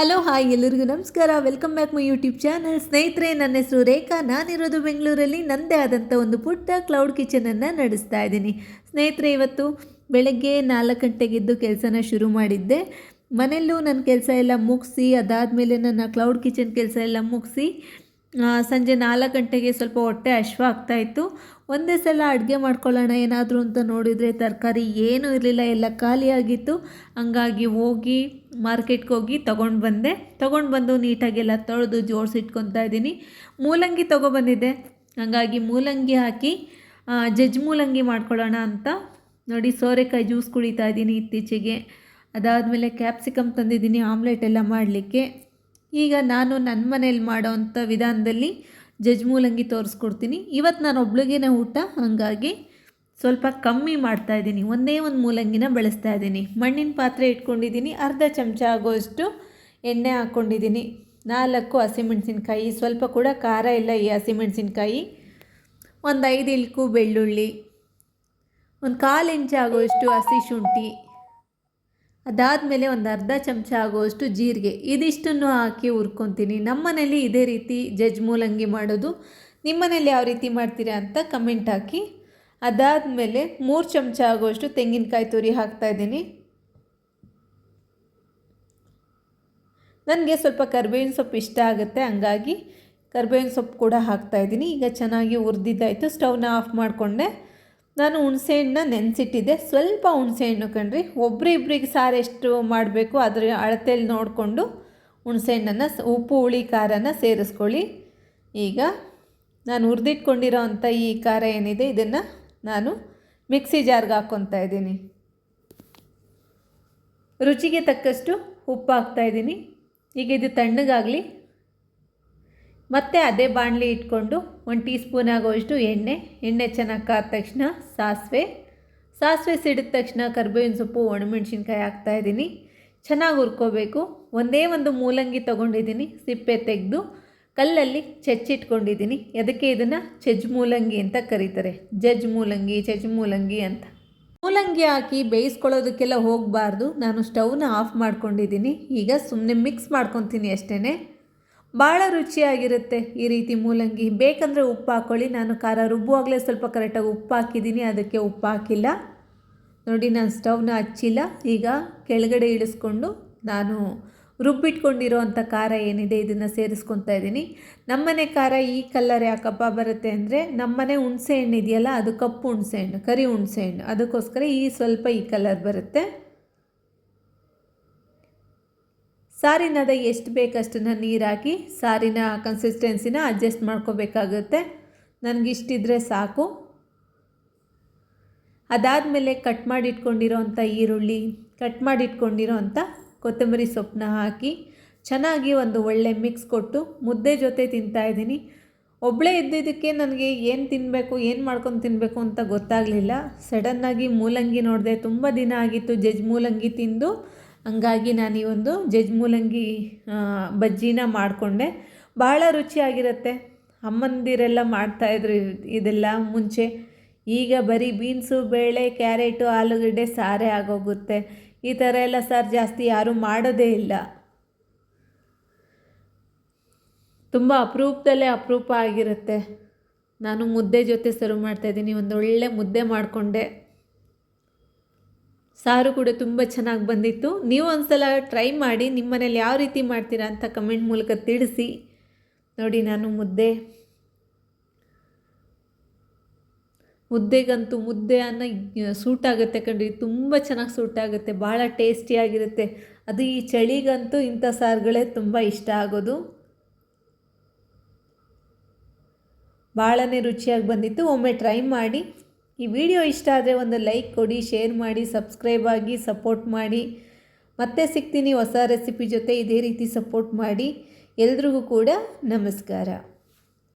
Hello hi ಎಲ್ಲರಿಗೂ ನಮಸ್ಕಾರ. Welcome back my YouTube channel ಸ್ನೇಹಿತರೆ, ನನ್ನ ಹೆಸರು ರೇಖಾ. ನಾನಿರೋದು ಬೆಂಗಳೂರಲ್ಲಿ. ನನ್ನದೇ ಆದಂಥ ಒಂದು ಪುಟ್ಟ ಕ್ಲೌಡ್ ಕಿಚನನ್ನು ನಡೆಸ್ತಾ ಇದ್ದೀನಿ. ಸ್ನೇಹಿತರೆ, ಇವತ್ತು ಬೆಳಗ್ಗೆ ನಾಲ್ಕು ಗಂಟೆಗೆದ್ದು ಕೆಲಸನ ಶುರು ಮಾಡಿದ್ದೆ. ಮನೆಯಲ್ಲೂ ನನ್ನ ಕೆಲಸ ಎಲ್ಲ ಮುಗಿಸಿ, ಅದಾದಮೇಲೆ ನನ್ನ ಕ್ಲೌಡ್ ಕಿಚನ್ ಕೆಲಸ ಎಲ್ಲ ಮುಗಿಸಿ ಸಂಜೆ ನಾಲ್ಕು ಗಂಟೆಗೆ ಸ್ವಲ್ಪ ಹೊಟ್ಟೆ ಹಶ್ವ ಆಗ್ತಾಯಿತ್ತು ಒಂದೇ ಸಲ ಅಡುಗೆ ಮಾಡ್ಕೊಳ್ಳೋಣ ಏನಾದರೂ ಅಂತ ನೋಡಿದರೆ ತರಕಾರಿ ಏನೂ ಇರಲಿಲ್ಲ, ಎಲ್ಲ ಖಾಲಿಯಾಗಿತ್ತು ಹಂಗಾಗಿ ಹೋಗಿ ಮಾರ್ಕೆಟ್ಗೆ ಹೋಗಿ ತೊಗೊಂಡು ಬಂದೆ. ತೊಗೊಂಡು ಬಂದು ನೀಟಾಗೆಲ್ಲ ತೊಳೆದು ಜೋಡಿಸಿಟ್ಕೊತಾ ಇದ್ದೀನಿ. ಮೂಲಂಗಿ ತೊಗೊಬಂದಿದ್ದೆ ಹಂಗಾಗಿ ಮೂಲಂಗಿ ಹಾಕಿ ಜಜ್ ಮೂಲಂಗಿ ಮಾಡ್ಕೊಳ್ಳೋಣ ಅಂತ ನೋಡಿ ಸೋರೆಕಾಯಿ ಜ್ಯೂಸ್ ಕುಡಿತಾ ಇದ್ದೀನಿ ಇತ್ತೀಚೆಗೆ. ಅದಾದಮೇಲೆ ಕ್ಯಾಪ್ಸಿಕಮ್ ತಂದಿದ್ದೀನಿ, ಆಮ್ಲೆಟ್ ಎಲ್ಲ ಮಾಡಲಿಕ್ಕೆ. ಈಗ ನಾನು ನನ್ನ ಮನೇಲಿ ಮಾಡೋವಂಥ ವಿಧಾನದಲ್ಲಿ ಜಜ್ ಮೂಲಂಗಿ ತೋರಿಸ್ಕೊಡ್ತೀನಿ. ಇವತ್ತು ನಾನು ಒಬ್ಳಿಗೇನೆ ಊಟ, ಹಾಗಾಗಿ ಸ್ವಲ್ಪ ಕಮ್ಮಿ ಮಾಡ್ತಾ ಇದ್ದೀನಿ. ಒಂದೇ ಒಂದು ಮೂಲಂಗಿನ ಬೆಳೆಸ್ತಾ ಇದ್ದೀನಿ. ಮಣ್ಣಿನ ಪಾತ್ರೆ ಇಟ್ಕೊಂಡಿದ್ದೀನಿ. ಅರ್ಧ ಚಮಚ ಆಗೋಷ್ಟು ಎಣ್ಣೆ ಹಾಕ್ಕೊಂಡಿದ್ದೀನಿ ನಾಲ್ಕು ಹಸಿಮೆಣಸಿನ್ಕಾಯಿ, ಸ್ವಲ್ಪ ಕೂಡ ಖಾರ ಇಲ್ಲ ಈ ಹಸಿಮೆಣಸಿನ್ಕಾಯಿ. ಒಂದು ಐದು ಇಲ್ಕು ಬೆಳ್ಳುಳ್ಳಿ. ಒಂದು ಕಾಲು ಇಂಚು ಆಗೋಷ್ಟು ಹಸಿ ಶುಂಠಿ. ಅದಾದಮೇಲೆ ಒಂದು ಅರ್ಧ ಚಮಚ ಆಗುವಷ್ಟು ಜೀರಿಗೆ, ಇದಿಷ್ಟನ್ನು ಹಾಕಿ ಹುರ್ಕೊತೀನಿ. ನಮ್ಮ ಮನೇಲಿ ಇದೇ ರೀತಿ ಜಜ್ ಮೂಲಂಗಿ ಮಾಡೋದು. ನಿಮ್ಮ ಮನೇಲಿ ಯಾವ ರೀತಿ ಮಾಡ್ತೀರಾ ಅಂತ ಕಮೆಂಟ್ ಹಾಕಿ. ಅದಾದಮೇಲೆ ಮೂರು ಚಮಚ ಆಗುವಷ್ಟು ತೆಂಗಿನಕಾಯಿ ತುರಿ ಹಾಕ್ತಾಯಿದ್ದೀನಿ ನನಗೆ ಸ್ವಲ್ಪ ಕರ್ಬೇವಿನ ಸೊಪ್ಪು ಇಷ್ಟ ಆಗುತ್ತೆ, ಹಂಗಾಗಿ ಕರ್ಬೇವಿನ ಸೊಪ್ಪು ಕೂಡ ಹಾಕ್ತಾಯಿದ್ದೀನಿ ಈಗ ಚೆನ್ನಾಗಿ ಹುರಿದಿದ್ದಾಯಿತು, ಸ್ಟವ್ನ ಆಫ್ ಮಾಡಿಕೊಂಡೆ. ನಾನು ಹುಣಸೆಹಣ್ಣನ್ನ ನೆನೆಸಿಟ್ಟಿದ್ದೆ. ಸ್ವಲ್ಪ ಹುಣಸೆಹಣ್ಣು ಕಣ್ರಿ. ಒಬ್ರಿಬ್ರಿಗೆ ಸಾರು ಎಷ್ಟು ಮಾಡಬೇಕು ಅದರ ಅಳತೆಯಲ್ಲಿ ನೋಡಿಕೊಂಡು ಹುಣಸೆಹಣ್ಣನ್ನು ಉಪ್ಪು, ಹುಳಿ, ಖಾರನ ಸೇರಿಸ್ಕೊಳ್ಳಿ. ಈಗ ನಾನು ಹುರಿದಿಟ್ಕೊಂಡಿರೋ ಅಂಥ ಈ ಖಾರ ಏನಿದೆ ಇದನ್ನು ನಾನು ಮಿಕ್ಸಿ ಜಾರ್ಗೆ ಹಾಕ್ಕೊತಾ ಇದ್ದೀನಿ. ರುಚಿಗೆ ತಕ್ಕಷ್ಟು ಉಪ್ಪು ಹಾಕ್ತಾಯಿದ್ದೀನಿ ಈಗ ಇದು ತಣ್ಣಗಾಗಲಿ. ಮತ್ತೆ ಅದೇ ಬಾಣಲಿ ಇಟ್ಕೊಂಡು ಒಂದು ಟೀ ಸ್ಪೂನ್ ಆಗೋಷ್ಟು ಎಣ್ಣೆ ಎಣ್ಣೆ ಚೆನ್ನಾಗಿ ಕಾದ ತಕ್ಷಣ ಸಾಸಿವೆ. ಸಾಸಿವೆ ಸಿಡಿದ ತಕ್ಷಣ ಕರ್ಬೇವಿನ ಸೊಪ್ಪು, ಒಣಮೆಣ್ಸಿನ್ಕಾಯಿ ಹಾಕ್ತಾಯಿದ್ದೀನಿ ಚೆನ್ನಾಗಿ ಹುರ್ಕೋಬೇಕು. ಒಂದೇ ಒಂದು ಮೂಲಂಗಿ ತೊಗೊಂಡಿದ್ದೀನಿ, ಸಿಪ್ಪೆ ತೆಗೆದು ಕಲ್ಲಲ್ಲಿ ಚಚ್ಚಿಟ್ಕೊಂಡಿದ್ದೀನಿ. ಅದಕ್ಕೆ ಇದನ್ನು? ಚಜ್ ಮೂಲಂಗಿ ಅಂತ ಕರೀತಾರೆ. ಜಜ್ ಮೂಲಂಗಿ, ಚಜ್ ಮೂಲಂಗಿ ಅಂತ. ಮೂಲಂಗಿ ಹಾಕಿ ಬೇಯಿಸ್ಕೊಳ್ಳೋದಕ್ಕೆಲ್ಲ ಹೋಗಬಾರ್ದು. ನಾನು ಸ್ಟವ್ನ ಆಫ್ ಮಾಡ್ಕೊಂಡಿದ್ದೀನಿ. ಈಗ ಸುಮ್ಮನೆ ಮಿಕ್ಸ್ ಮಾಡ್ಕೊತೀನಿ ಅಷ್ಟೇ ಭಾಳ ರುಚಿಯಾಗಿರುತ್ತೆ ಈ ರೀತಿ ಮೂಲಂಗಿ. ಬೇಕಂದರೆ ಉಪ್ಪು ಹಾಕ್ಕೊಳ್ಳಿ ನಾನು ಖಾರ ರುಬ್ಬುವಾಗಲೇ ಸ್ವಲ್ಪ ಕರೆಕ್ಟಾಗಿ ಉಪ್ಪು ಹಾಕಿದ್ದೀನಿ. ಅದಕ್ಕೆ ಉಪ್ಪು ಹಾಕಿಲ್ಲ. ನೋಡಿ, ನಾನು ಸ್ಟವ್ನ ಹಚ್ಚಿಲ್ಲ. ಈಗ ಕೆಳಗಡೆ ಇಳಿಸ್ಕೊಂಡು ನಾನು ರುಬ್ಬಿಟ್ಕೊಂಡಿರೋ ಅಂಥ ಖಾರ ಏನಿದೆ ಇದನ್ನು ಸೇರಿಸ್ಕೊತಾ ಇದ್ದೀನಿ. ನಮ್ಮನೆ ಖಾರ ಈ ಕಲ್ಲರ್ ಯಾಕಪ್ಪ ಬರುತ್ತೆ ಅಂದರೆ, ನಮ್ಮನೆ ಹುಣಸೆ ಹಣ್ಣು ಇದೆಯಲ್ಲ, ಅದು ಕಪ್ಪು ಹುಣಸೆ ಹಣ್ಣು, ಕರಿ ಹುಣಸೆ ಹಣ್ಣು. ಅದಕ್ಕೋಸ್ಕರ ಈ ಸ್ವಲ್ಪ ಈ ಕಲರ್ ಬರುತ್ತೆ. ಸಾರಿನದ ಎಷ್ಟು ಬೇಕಷ್ಟನ್ನು ನೀರು ಹಾಕಿ ಸಾರಿನ ಕನ್ಸಿಸ್ಟೆನ್ಸಿನ ಅಡ್ಜಸ್ಟ್ ಮಾಡ್ಕೋಬೇಕಾಗುತ್ತೆ. ನನಗಿಷ್ಟಿದ್ರೆ ಸಾಕು. ಅದಾದಮೇಲೆ ಕಟ್ ಮಾಡಿ ಇಟ್ಕೊಂಡಿರೋ ಅಂಥ ಈರುಳ್ಳಿ ಕಟ್ ಮಾಡಿ ಇಟ್ಕೊಂಡಿರೋ ಅಂಥ ಕೊತ್ತಂಬರಿ ಸೊಪ್ಪನ್ನ ಹಾಕಿ ಚೆನ್ನಾಗಿ ಒಂದು ಒಳ್ಳೆ ಮಿಕ್ಸ್ ಕೊಟ್ಟು ಮುದ್ದೆ ಜೊತೆ ತಿಂತಾಯಿದ್ದೀನಿ ಒಬ್ಬಳೇ ಇದ್ದಿದ್ದಕ್ಕೆ ನನಗೆ ಏನು ತಿನ್ನಬೇಕು ಏನು ಮಾಡ್ಕೊಂಡು ತಿನ್ನಬೇಕು ಅಂತ ಗೊತ್ತಾಗಲಿಲ್ಲ. ಸಡನ್ನಾಗಿ ಮೂಲಂಗಿ ನೋಡಿದೆ ತುಂಬ ದಿನ ಆಗಿತ್ತು ಜಜ್ ಮೂಲಂಗಿ ತಿಂದು ಹಂಗಾಗಿ ನಾನು ಈ ಒಂದು ಜಜ್ ಮೂಲಂಗಿ ಬಜ್ಜಿನ ಮಾಡಿಕೊಂಡೆ. ಭಾಳ ರುಚಿಯಾಗಿರುತ್ತೆ. ಅಮ್ಮಂದಿರೆಲ್ಲ ಮಾಡ್ತಾಯಿದ್ರು ಇದ್- ಇದೆಲ್ಲ ಮುಂಚೆ. ಈಗ ಬರೀ ಬೀನ್ಸು, ಬೇಳೆ, ಕ್ಯಾರೆಟು, ಆಲೂಗಡ್ಡೆ, ಸಾರೆ ಆಗೋಗುತ್ತೆ. ಈ ಥರ ಎಲ್ಲ ಸಾರು ಜಾಸ್ತಿ ಯಾರೂ ಮಾಡೋದೇ ಇಲ್ಲ. ತುಂಬ ಅಪರೂಪದಲ್ಲೇ ಅಪರೂಪ ಆಗಿರುತ್ತೆ. ನಾನು ಮುದ್ದೆ ಜೊತೆ ಸರ್ವ್ ಮಾಡ್ತಾಯಿದ್ದೀನಿ ಒಂದು ಒಳ್ಳೆ ಮುದ್ದೆ ಮಾಡಿಕೊಂಡೆ. ಸಾರು ಕೂಡ ತುಂಬ ಚೆನ್ನಾಗಿ ಬಂದಿತ್ತು. ನೀವು ಒಂದ್ಸಲ ಟ್ರೈ ಮಾಡಿ ನಿಮ್ಮ ಮನೇಲಿ ಯಾವ ರೀತಿ ಮಾಡ್ತೀರಾ ಅಂತ ಕಮೆಂಟ್ ಮೂಲಕ ತಿಳಿಸಿ. ನೋಡಿ ನಾನು ಮುದ್ದೆ. ಮುದ್ದೆಗಂತೂ ಮುದ್ದೆ ಅನ್ನ ಸೂಟ್ ಆಗುತ್ತೆ ಕಣ್ರಿ. ತುಂಬ ಚೆನ್ನಾಗಿ ಸೂಟ್ ಆಗುತ್ತೆ. ಭಾಳ ಟೇಸ್ಟಿಯಾಗಿರುತ್ತೆ ಅದು ಈ ಚಳಿಗಂತೂ ಇಂಥ ಸಾರುಗಳೇ ತುಂಬ ಇಷ್ಟ ಆಗೋದು. ಭಾಳನೇ ರುಚಿಯಾಗಿ ಬಂದಿತ್ತು. ಒಮ್ಮೆ ಟ್ರೈ ಮಾಡಿ. ಈ ವಿಡಿಯೋ ಇಷ್ಟ ಆದರೆ ಒಂದು ಲೈಕ್ ಕೊಡಿ, ಶೇರ್ ಮಾಡಿ, ಸಬ್ಸ್ಕ್ರೈಬ್ ಆಗಿ ಸಪೋರ್ಟ್ ಮಾಡಿ. ಮತ್ತೆ ಸಿಗ್ತೀನಿ ಹೊಸ ರೆಸಿಪಿ ಜೊತೆ ಇದೇ ರೀತಿ ಸಪೋರ್ಟ್ ಮಾಡಿ. ಎಲ್ರಿಗೂ ಕೂಡ ನಮಸ್ಕಾರ.